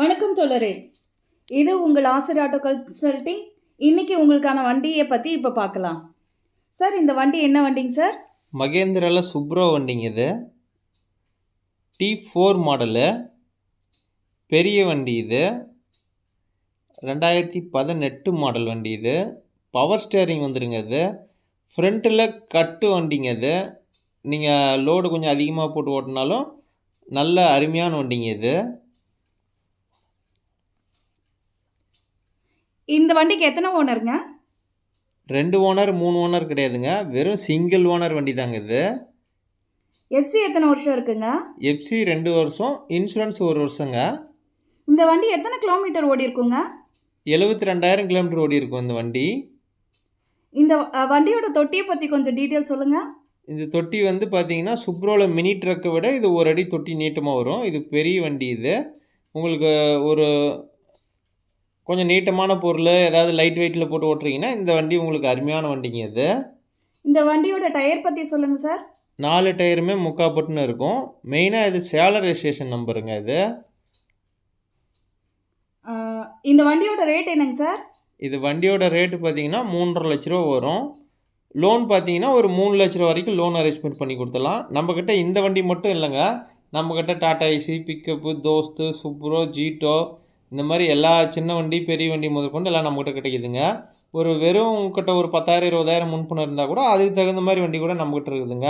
வணக்கம் தோழரே. இது உங்கள் ஆசிரியர் ஆட்டோ கன்சல்டிங் இன்னைக்கு உங்களுக்கான வண்டியை பற்றி இப்போ பார்க்கலாம். சார் இந்த வண்டி என்ன வண்டிங்க சார் மகேந்திராவில் சுப்ரோ வண்டிங்க இது. டி ஃபோர் மாடலு பெரிய வண்டி இது. ரெண்டாயிரத்தி பதினெட்டு மாடல் வண்டி இது. பவர் ஸ்டேரிங் வந்துருங்க இது. ஃப்ரண்ட்டில் கட்டு வண்டிங்க இது. நீங்கள் லோடு கொஞ்சம் அதிகமாக போட்டு ஓட்டினாலும் நல்ல அருமையான வண்டிங்க இது. இந்த வண்டிக்கு எத்தனை ஓனருங்க? ரெண்டு ஓனர் மூணு ஓனர் கிடையாதுங்க. வெறும் சிங்கிள் ஓனர் வண்டி தாங்க இது எஃப்சி எத்தனை வருஷம் இருக்குங்க? எஃப்சி ரெண்டு வருஷம் இன்சூரன்ஸ் ஒரு வருஷங்க. இந்த வண்டி எத்தனை கிலோமீட்டர் ஓடி இருக்குங்க எழுபத்தி ரெண்டாயிரம் கிலோமீட்டர் ஓடி இருக்கும் இந்த வண்டி. இந்த அஹ், வண்டியோட தொட்டியை பற்றி கொஞ்சம் டீட்டெயில் சொல்லுங்கள் இந்த தொட்டி வந்து பார்த்தீங்கன்னா சுப்ரோவில் மினி ட்ரக்கை விட இது ஒரு அடி தொட்டி நீட்டமாக வரும். இது பெரிய வண்டி இது. உங்களுக்கு ஒரு கொஞ்சம் நீட்டமான பொருள் ஏதாவது லைட் வெயிட்டில் போட்டு ஓட்டுறீங்கன்னா இந்த வண்டி உங்களுக்கு அருமையான வண்டிங்க இது. இந்த வண்டியோட டயர் பற்றி சொல்லுங்கள் சார் நாலு டயருமே முக்கா பட்டுன்னு இருக்கும். மெயினாக இது சேலம் ரெஜிஸ்ட்ரேஷன் நம்பருங்க இது. இந்த வண்டியோட ரேட் என்னங்க சார் இது வண்டியோட ரேட்டு பார்த்தீங்கன்னா மூன்றரை லட்ச ரூபா வரும். லோன் பார்த்தீங்கன்னா ஒரு மூணு லட்ச ரூபா வரைக்கும் லோன் அரேஞ்ச்மெண்ட் பண்ணி கொடுத்துடலாம். நம்மக்கிட்ட இந்த வண்டி மட்டும் இல்லைங்க. நம்மக்கிட்ட Tata Ace pickup Dost Supro Jeeto இந்த மாதிரி எல்லா சின்ன வண்டி பெரிய வண்டி முதற்கொண்டு எல்லாம் நம்மக்கிட்ட கிடைக்குதுங்க. ஒரு வெறும் உங்ககிட்ட ஒரு பத்தாயிரம் இருபதாயிரம் முன்பணம் இருந்தால் கூட அதுக்கு தகுந்த மாதிரி வண்டி கூட நம்மக்கிட்ட இருக்குதுங்க.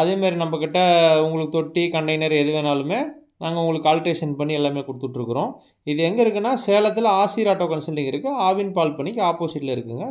அதேமாதிரி நம்மக்கிட்ட உங்களுக்கு தொட்டி கண்டெய்னர் எது வேணாலுமே நாங்கள் உங்களுக்கு ஆல்ட்ரேஷன் பண்ணி எல்லாமே கொடுத்துட்ருக்குறோம். இது எங்கே இருக்குன்னா சேலத்தில் ஆசிர் ஆட்டோ கன்சல்டிங் இருக்குது ஆவின் பால் பண்ணிக்கு ஆப்போசிட்டில் இருக்குதுங்க